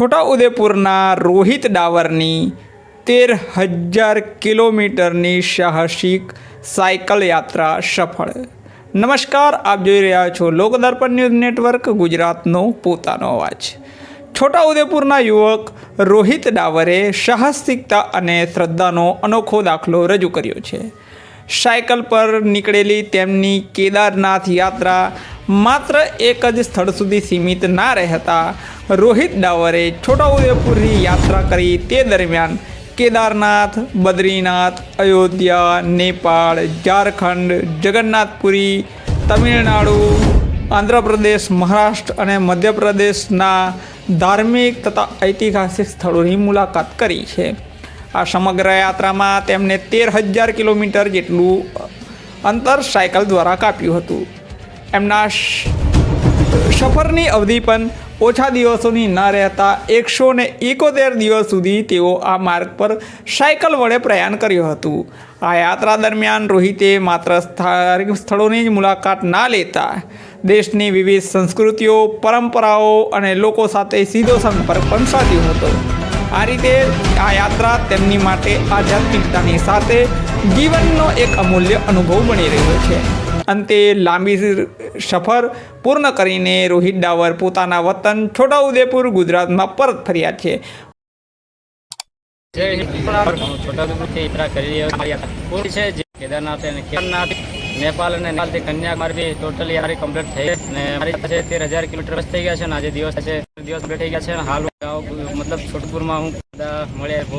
છોટાઉદેપુરના રોહિત ડાવરની તેર હજાર કિલોમીટરની સાહસિક સાયકલ યાત્રા સફળ. નમસ્કાર, આપ જોઈ રહ્યા છો લોકદર્પણ ન્યૂઝ નેટવર્ક, ગુજરાતનો પોતાનો અવાજ. છોટાઉદેપુરના યુવક રોહિત ડાવરે સાહસિકતા અને શ્રદ્ધાનો અનોખો દાખલો રજૂ કર્યો છે. સાયકલ પર નીકળેલી તેમની કેદારનાથ યાત્રા માત્ર એક જ સ્થળ સુધી સીમિત ના રહેતા રોહિત ડાવરે છોટાઉદેપુરની યાત્રા કરી તે દરમિયાન કેદારનાથ, બદ્રીનાથ, અયોધ્યા, નેપાળ, ઝારખંડ, જગન્નાથપુરી, તમિલનાડુ, આંધ્રપ્રદેશ, મહારાષ્ટ્ર અને મધ્યપ્રદેશના ધાર્મિક તથા ઐતિહાસિક સ્થળોની મુલાકાત કરી છે. આ સમગ્ર યાત્રામાં તેમણે તેર હજાર કિલોમીટર જેટલું અંતર સાયકલ દ્વારા કાપ્યું હતું. એમના સફરની અવધિ પણ ઓછા દિવસોની ન રહેતા એકસો ને એકોતેર દિવસ સુધી તેઓ આ માર્ગ પર સાયકલ વડે પ્રયાણ કર્યું હતું. આ યાત્રા દરમિયાન રોહિતે માત્ર સ્થાનિક સ્થળોની જ મુલાકાત ના લેતા દેશની વિવિધ સંસ્કૃતિઓ, પરંપરાઓ અને લોકો સાથે સીધો સંપર્ક પણ સાધ્યો હતો. આ રીતે આ યાત્રા તેમની માટે આધ્યાત્મિકતાની સાથે જીવનનો એક અમૂલ્ય અનુભવ બની રહ્યો છે. અંતે લાંબી સફર પૂર્ણ કરીને રોહિત ડાવર પોતાના વતન છોટાઉદેપુર, ગુજરાતમાં પરત ફર્યા છે. છોટાઉદેપુરથી કરી છું. કેદારનાથ અને કેદારનાથ નેપાલ અને નેપાળથી કન્યાકુમારી ટોટલી મારી કમ્પ્લીટ થઈ અને મારી પાસે તેર હજાર કિલોમીટર થઈ ગયા છે અને આજે દિવસ છે. દિવસ બેઠી ગયા છે. હાલ મતલબ છોટપુર છોટપુરમાં હું મળ્યા બહુ